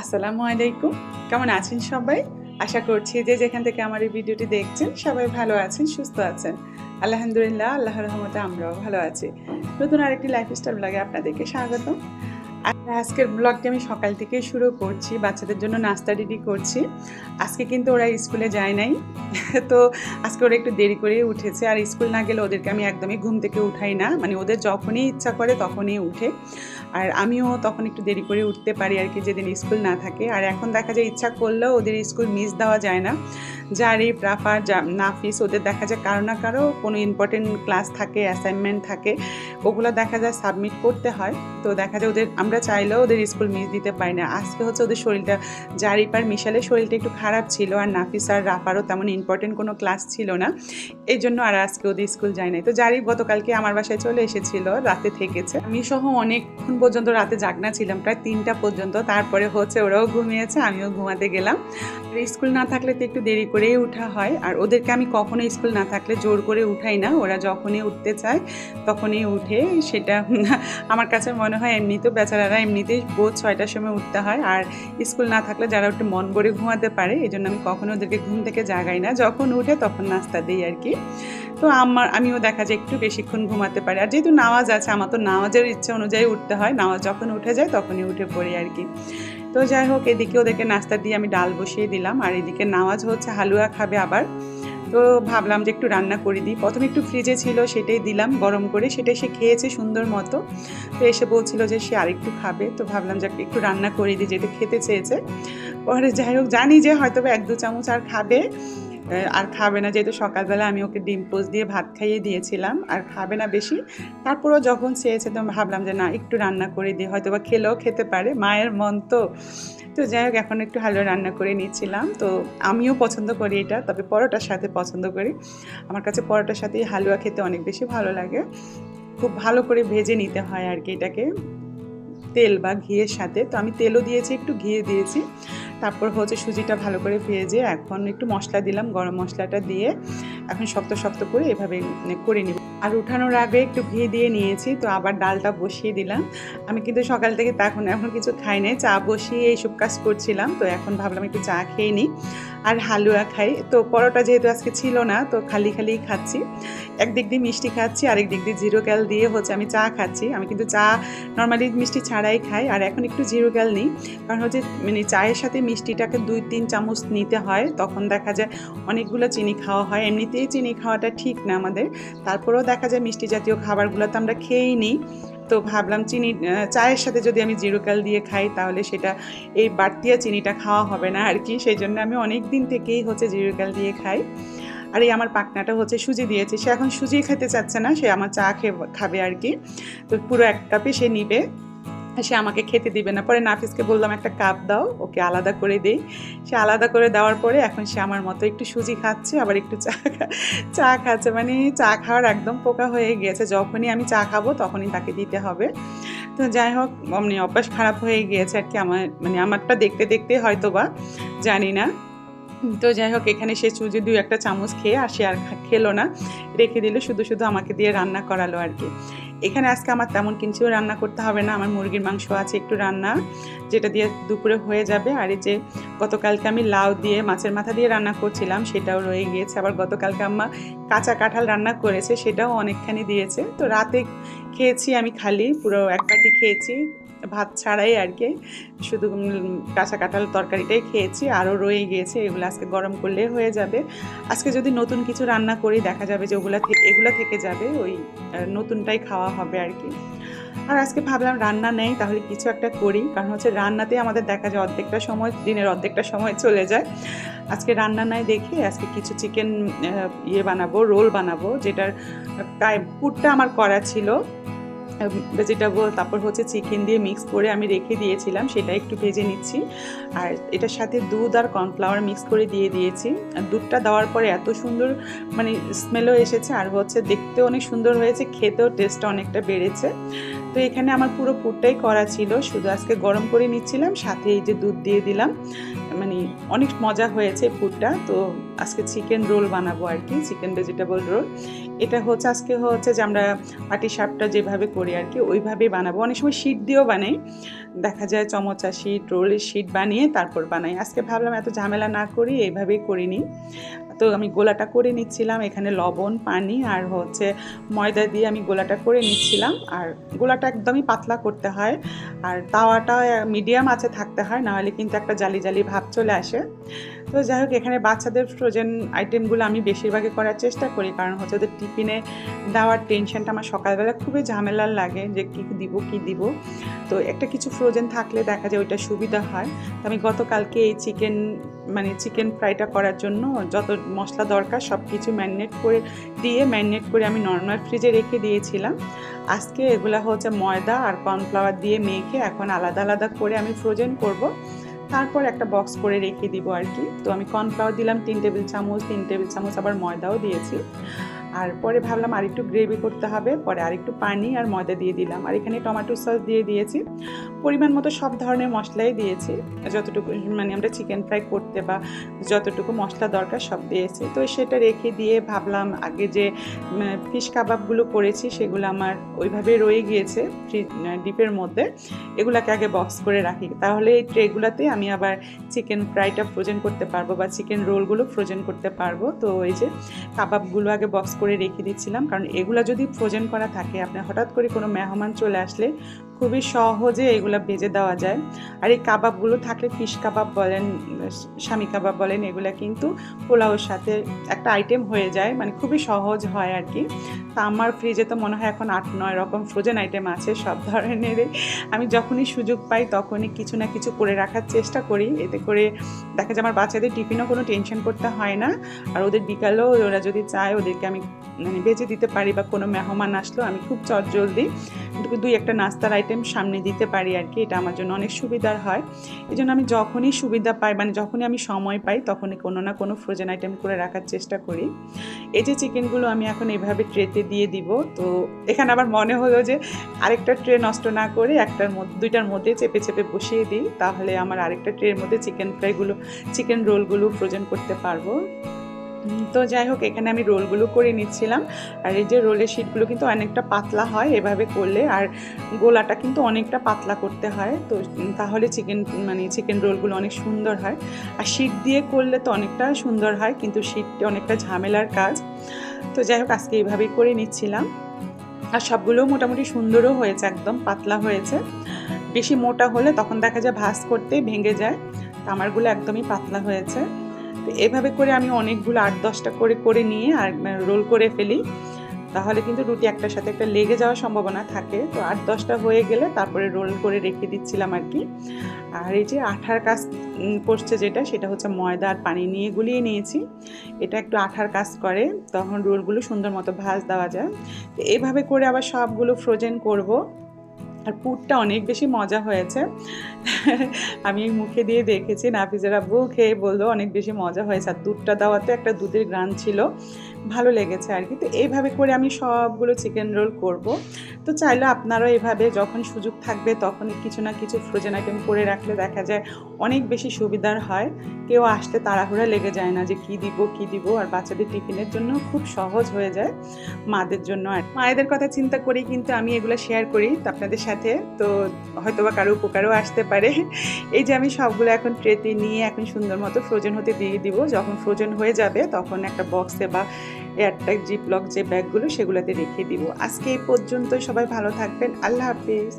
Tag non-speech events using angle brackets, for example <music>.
আসসালামু আলাইকুম। কেমন আছেন সবাই? আশা করছি যে যেখান থেকে আমার এই ভিডিওটি দেখছেন, সবাই ভালো আছেন, সুস্থ আছেন। আলহামদুলিল্লাহ, আল্লাহর রহমতে আমরাও ভালো আছি। নতুন আরেকটি লাইফস্টাইল ব্লগে আপনাদেরকে স্বাগত আর আজকের ব্লগটি আমি সকাল থেকেই শুরু করছি, বাচ্চাদের জন্য নাস্তা রেডি করছি। আজকে কিন্তু ওরা স্কুলে যায় নাই, <laughs> তো আজকে ওরা একটু দেরি করেই উঠেছে। আর স্কুল না গেলে ওদেরকে আমি একদমই ঘুম থেকে উঠাই না মানে ওদের যখনই ইচ্ছা করে তখনই উঠে। আর আমিও তখন একটু দেরি করে উঠতে পারি আর কি, যেদিন স্কুল না থাকে। আর এখন দেখা যায় ইচ্ছা করলেও ওদের স্কুল মিস দেওয়া যায় না। জারি প্রাফার, যা নাফিস, ওদের দেখা যায় কারও না কারও কোনো ইম্পর্টেন্ট ক্লাস থাকে অ্যাসাইনমেন্ট থাকে। ওগুলো দেখা যায় সাবমিট করতে হয়। তো দেখা যায় ওদের, আমরা চাইলেও ওদের স্কুল মিস দিতে পারি না। আজকে হচ্ছে ওদের শরীরটা জারিপার মিশালের শরীরটা একটু খারাপ ছিল আর নাফিস আর রাফারও তেমন ইম্পর্টেন্ট কোনো ক্লাস ছিল না। এই জন্য আর আজকে ওদের স্কুল যায় নাই। তো জারি গতকালকে আমার বাসায় চলে এসেছিল, রাতে থেকেছে। আমি সহ অনেকক্ষণ পর্যন্ত রাতে জাগনা ছিলাম, প্রায় তিনটা পর্যন্ত। তারপরে হচ্ছে ওরাও ঘুমিয়েছে, আমিও ঘুমাতে গেলাম। স্কুল না থাকলে তো একটু দেরি করেই উঠা হয়। আর ওদেরকে আমি কখনো স্কুল না থাকলে জোর করে উঠাই না। ওরা যখনই উঠতে চায়, তখনই উঠে সেটা <laughs> আমার কাছে মনে হয় এমনিতেও বেচারারা এমনিতেই বোধ ছয়টার সময় উঠতে হয়। আর স্কুল না থাকলে যারা একটু মন ভরে ঘুমাতে পারে, এই জন্য আমি কখনো ওদেরকে ঘুম থেকে জাগাই না। যখন উঠে তখন নাস্তা দিই আর কি। তো আমার, আমিও দেখা যায় একটু বেশিক্ষণ ঘুমাতে পারি। আর যেহেতু নামাজ আছে, আমার তো নামাজের ইচ্ছে অনুযায়ী উঠতে হয়। নামাজ যখন উঠে যায় তখনই উঠে পড়ি আর কি। তো যাই হোক, এদিকে ওদেরকে নাস্তা দিয়ে আমি ডাল বসিয়ে দিলাম। আর এদিকে নামাজ হচ্ছে হালুয়া খাবে আবার। তো ভাবলাম যে একটু রান্না করে দিই। প্রথমে একটু ফ্রিজে ছিল, সেটাই দিলাম গরম করে। সেটাই সে খেয়েছে সুন্দর মতো। তো এসে বলছিল যে সে আরেকটু খাবে। তো ভাবলাম যে একটু রান্না করে দিই যেটা খেতে চেয়েছে। পরে যাই হোক, জানি যে হয়তো এক দু চামচ আর খাবে। আর খাবে না, যেহেতু সকালবেলা আমি ওকে ডিম পোস্ট দিয়ে ভাত খাইয়ে দিয়েছিলাম, আর খাবে না বেশি। তারপরেও যখন চেয়েছে তো ভাবলাম যে, না, একটু রান্না করে দিই। হয়তো বা খেলেও খেতে পারে, মায়ের মন তো। তো যাই হোক, এখন একটু হালুয়া রান্না করে নিচ্ছিলাম। তো আমিও পছন্দ করি এটা, তবে পরোটার সাথে পছন্দ করি। আমার কাছে পরোটার সাথে হালুয়া খেতে অনেক বেশি ভালো লাগে। খুব ভালো করে ভেজে নিতে হয় আর কি এটাকে। তেল বা ঘিয়ের সাথে। তো আমি তেলও দিয়েছি, একটু ঘিয়ে দিয়েছি। তারপর হচ্ছে সুজিটা ভালো করে ভেজে এখন একটু মশলা দিলাম, গরম মশলাটা দিয়ে। এখন শক্ত শক্ত করে এভাবে মানে করে নিব। আর উঠানোর আগে একটু ঘি দিয়ে নিয়েছি, তো আবার ডালটা বসিয়ে দিলাম। আমি কিন্তু সকাল থেকে তা এখন এখন কিছু খাই নাই, চা বসিয়ে এইসব কাজ করছিলাম, তো এখন ভাবলাম একটু চা খেয়ে নিই। আর হালুয়া খাই। তো পরোটা যেহেতু আজকে ছিল না, তো খালি খালি খাচ্ছি। একদিক দিয়ে মিষ্টি খাচ্ছি, আরেক দিক দিয়ে জিরো ক্যাল দিয়ে হচ্ছে আমি চা খাচ্ছি। আমি কিন্তু চা নর্মালি মিষ্টি ছাড়াই খাই, আর এখন একটু জিরো ক্যাল নিই। কারণ হচ্ছে মানে চায়ের সাথে মিষ্টিটাকে দুই, তিন চামচ নিতে হয়। তখন দেখা যায় অনেকগুলো চিনি খাওয়া হয়। এমনিতেই চিনি খাওয়াটা ঠিক না আমাদের। তারপরেও দেখা যায় মিষ্টি জাতীয় খাবারগুলো তো আমরা খেয়েই নিই। তো ভাবলাম চিনি চায়ের সাথে যদি আমি জিরোকাল দিয়ে খাই, তাহলে সেটা এই বাড়তিয়া চিনিটা খাওয়া হবে না আর কি। সেই জন্য আমি অনেক দিন থেকেই হচ্ছে জিরোকাল দিয়ে খাই। আর এই আমার পাকনাটা হচ্ছে সুজি দিয়েছে। সে এখন সুজি খেতে চাচ্ছে না, সে আমার চা খেয়ে খাবে আর কি। তো পুরো এক কাপে সে নিবে। সে আমাকে খেতে দিবে না। পরে নাফিসকে বললাম, একটা কাপ দাও, ওকে আলাদা করে দেই। সে আলাদা করে দেওয়ার পরে এখন সে আমার মতো একটু সুজি খাচ্ছে, আবার একটু চা চা খাচ্ছে। মানে চা খাওয়ার একদম পোকা হয়ে গিয়েছে যখনই আমি চা খাব তখনই তাকে দিতে হবে। তো যাই হোক, অমনি অভ্যাস খারাপ হয়ে গিয়েছে আর কি আমার মানে আমারটা দেখতে দেখতে হয়তো বা জানি না। তো যাই হোক, এখানে সে সুজি দুই একটা চামচ খেয়ে আসে আর খেলো না। রেখে দিল, শুধু শুধু আমাকে দিয়ে রান্না করালো আর কি। এখানে আজকে আমার তেমন কিছুও রান্না করতে হবে না, আমার মুরগির মাংস আছে, একটু রান্না, যেটা দিয়ে দুপুরে হয়ে যাবে। আর এই যে গতকালকে আমি লাউ দিয়ে মাছের মাথা দিয়ে রান্না করছিলাম, সেটাও রয়ে গিয়েছে। আবার গতকালকে আম্মা কাঁচা কাঁঠাল রান্না করেছে, সেটাও অনেকখানি দিয়েছে। তো রাতে খেয়েছি আমি খালি, পুরো এক বাটি খেয়েছি। ভাত ছাড়াই আর কি। শুধু কাঁচা কাঁঠাল তরকারিটাই খেয়েছি, আরও রয়ে গিয়েছে, এগুলো আজকে গরম করলে হয়ে যাবে। আজকে যদি নতুন কিছু রান্না করি, দেখা যাবে যে ওগুলা এগুলো থেকে যাবে, ওই নতুনটাই খাওয়া হবে আর কি। আর আজকে ভাবলাম রান্না নেই, তাহলে কিছু একটা করি, কারণ হচ্ছে রান্নাতে আমাদের দেখা যায় অর্ধেকটা সময়, দিনের অর্ধেকটা সময় চলে যায়। আজকে রান্না নাই দেখে আজকে কিছু চিকেন ইয়ে বানাবো, রোল বানাবো, যেটার প্রায় পুরটা আমার করা ছিল। ভেজিটেবল তারপর হচ্ছে চিকেন দিয়ে মিক্স করে আমি রেখে দিয়েছিলাম, সেটা একটু ভেজে নিচ্ছি। আর এটার সাথে দুধ আর কর্নফ্লাওয়ার মিক্স করে দিয়ে দিয়েছি। আর দুধটা দেওয়ার পরে এত সুন্দর মানে স্মেলও এসেছে, আর হচ্ছে দেখতেও অনেক সুন্দর হয়েছে, খেতেও টেস্টটা অনেকটা বেড়েছে। তো এখানে আমার পুরো পুরটাই করা ছিল, শুধু আজকে গরম করে নিচ্ছিলাম, সাথে এই যে দুধ দিয়ে দিলাম। মানে অনেক মজা হয়েছে পুরটা, তো আজকে চিকেন রোল বানাবো আর কি চিকেন ভেজিটেবল রোল এটা হচ্ছে, আজকে হচ্ছে যে আমরা পাটি সাপটা যেভাবে করি আর কি, ওইভাবেই বানাবো। অনেক সময় শীট দিয়েও বানাই। দেখা যায় চমচা শীট রোলের শীট বানিয়ে তারপর বানাই। আজকে ভাবলাম এত ঝামেলা না করি, এইভাবেই করিনি। তো আমি গোলাটা করে নিচ্ছিলাম, এখানে লবণ, পানি আর হচ্ছে ময়দা দিয়ে আমি গোলাটা করে নিচ্ছিলাম। আর গোলাটা একদমই পাতলা করতে হয় আর তাওয়াটা মিডিয়াম আছে থাকতে হয়, নাহলে কিন্তু একটা জালি জালি ভাব চলে আসে। তো যাই হোক, এখানে বাচ্চাদের ফ্রোজেন আইটেমগুলো আমি বেশিরভাগই করার চেষ্টা করি, কারণ হচ্ছে ওদের টিফিনে দেওয়ার টেনশনটা আমার সকালবেলা খুবই ঝামেলার লাগে যে কী দিব কী দিব। তো একটা কিছু ফ্রোজেন থাকলে দেখা যায় ওইটা সুবিধা হয়। তো আমি গতকালকে এই চিকেন মানে চিকেন ফ্রাইটা করার জন্য যত মশলা দরকার সব কিছু ম্যারিনেট করে দিয়ে ম্যারিনেট করে আমি নর্মাল ফ্রিজে রেখে দিয়েছিলাম। আজকে এগুলা হচ্ছে ময়দা আর কর্নফ্লাওয়ার দিয়ে মেখে এখন আলাদা আলাদা করে আমি ফ্রোজেন করব। তারপর একটা বক্স করে রেখে দিব আর কি। তো আমি কর্নফ্লাওয়ার দিলাম তিন টেবিল চামচ, তিন টেবিল চামচ আবার ময়দাও দিয়েছি। আর পরে ভাবলাম আর একটু গ্রেভি করতে হবে, পরে আর একটু পানি আর ময়দা দিয়ে দিলাম। আর এখানে টমেটো সস দিয়ে দিয়েছি। পরিমাণ মতো সব ধরনের মশলাই দিয়েছি। যতটুকু মানে আমরা চিকেন ফ্রাই করতে বা যতটুকু মশলা দরকার সব দিয়েছি। তো সেটা রেখে দিয়ে ভাবলাম আগে যে ফিশ কাবাবগুলো করেছি সেগুলো আমার ওইভাবে রয়ে গিয়েছে ডিপের মধ্যে। এগুলাকে আগে বক্স করে রাখি। তাহলে এই ট্রেগুলোতে আমি আবার চিকেন ফ্রাইটা ফ্রোজেন করতে পারব বা চিকেন রোলগুলো ফ্রোজেন করতে পারব। তো এই যে কাবাবগুলো আগে বক্স করে রেখে দিচ্ছিলাম। কারণ এগুলো যদি ফ্রোজেন করা থাকে, আপনার হঠাৎ করে কোনো মেহমান চলে আসলে খুবই সহজে এগুলো ভেজে দেওয়া যায়। আর এই কাবাবগুলো থাকলে ফিশ কাবাব বলেন, স্বামী কাবাব বলেন, এগুলো কিন্তু পোলাওর সাথে একটা আইটেম হয়ে যায় মানে খুবই সহজ হয় আর কি। তা আমার ফ্রিজে তো মনে হয় এখন আট, নয় রকম ফ্রোজেন আইটেম আছে সব ধরনের আমি যখনই সুযোগ পাই তখনই কিছু না কিছু করে রাখার চেষ্টা করি। এতে করে দেখা যায় আমার বাচ্চাদের টিফিনও কোনো টেনশন করতে হয় না। আর ওদের বিকালেও ওরা যদি চায় ওদেরকে আমি মানে বেঁচে দিতে পারি বা কোনো মেহমান আসলো, আমি খুব চট জলদি দুই একটা নাস্তার আইটেম সামনে দিতে পারি আর কি, এটা আমার জন্য অনেক সুবিধার হয়। এই জন্য আমি যখনই সুবিধা পাই মানে যখনই আমি সময় পাই, তখনই কোনো না কোনো ফ্রোজেন আইটেম করে রাখার চেষ্টা করি। এই যে চিকেনগুলো আমি এখন এভাবে ট্রেতে দিয়ে দিব, তো এখানে আবার মনে হলো যে আরেকটা ট্রে নষ্ট না করে একটার মধ্যে, দুইটার মধ্যে চেপে চেপে বসিয়ে দিই, তাহলে আমার আরেকটা ট্রের মধ্যে চিকেন ফ্রাইগুলো চিকেন রোলগুলো ফ্রোজেন করতে পারব। তো যাই হোক, এখানে আমি রোলগুলো করে নিচ্ছিলাম। আর এই যে রোলের শিটগুলো কিন্তু অনেকটা পাতলা হয় এভাবে করলে, আর গোলাটা কিন্তু অনেকটা পাতলা করতে হয়। তো তাহলে চিকেন মানে চিকেন রোলগুলো অনেক সুন্দর হয়। আর শিট দিয়ে করলে তো অনেকটা সুন্দর হয়, কিন্তু শিটটা অনেকটা ঝামেলার কাজ। তো যাই হোক, আজকে এইভাবেই করে নিচ্ছিলাম। আর সবগুলো মোটামুটি সুন্দরও হয়েছে, একদম পাতলা হয়েছে। বেশি মোটা হলে তখন দেখা যায় ভাস করতেই ভেঙে যায়। আমারগুলো একদমই পাতলা হয়েছে। তো এভাবে করে আমি অনেকগুলো আট দশটা করে করে নিয়ে আর রোল করে ফেলি। তাহলে কিন্তু রুটি একটার সাথে একটা লেগে যাওয়ার সম্ভাবনা থাকে। তো আট দশটা হয়ে গেলে তারপরে রোল করে রেখে দিচ্ছিলাম আর কি। আর এই যে আঠার কাজ করছে যেটা, সেটা হচ্ছে ময়দা আর পানি নিয়ে গুলিয়ে নিয়েছি। এটা একটু আঠার কাজ করে, তখন রোলগুলো সুন্দর মতো ভাজ দেওয়া যায়। তো এভাবে করে আবার সবগুলো ফ্রোজেন করব। আর পুরটা অনেক বেশি মজা হয়েছে। আমি মুখে দিয়ে দেখেছি নাফিজের আব্বু খেয়ে বলল, অনেক বেশি মজা হয়েছে। আর দুধটা দেওয়াতে একটা দুধের গ্রান ছিল। ভালো লেগেছে আর কি। তো এইভাবে করে আমি সবগুলো চিকেন রোল করব। তো চাইলে আপনারাও এভাবে যখন সুযোগ থাকবে তখন কিছু না কিছু ফ্রোজেন আইটেম করে রাখলে দেখা যায় অনেক বেশি সুবিধার হয়। কেউ আসতে তাড়াহুড়া লেগে যায় না যে কি দিব কি দিব আর বাচ্চাদের টিফিনের জন্য খুব সহজ হয়ে যায় মাদের জন্য আর মায়েদের কথা চিন্তা করেই কিন্তু আমি এগুলো শেয়ার করি তো আপনাদের সাথে। তো হয়তো বা কারও উপকারও আসতে পারে। এই যে আমি সবগুলো এখন ট্রেতে নিয়ে এখন সুন্দর মতো ফ্রোজেন হতে দিয়ে দিব। যখন ফ্রোজেন হয়ে যাবে তখন একটা বক্সে বা এয়ারটাইট জিপলক যে ব্যাগগুলো সেগুলোতে রেখে দিব। আজকে এই পর্যন্ত সবাই ভালো থাকবেন, আল্লাহ হাফিজ।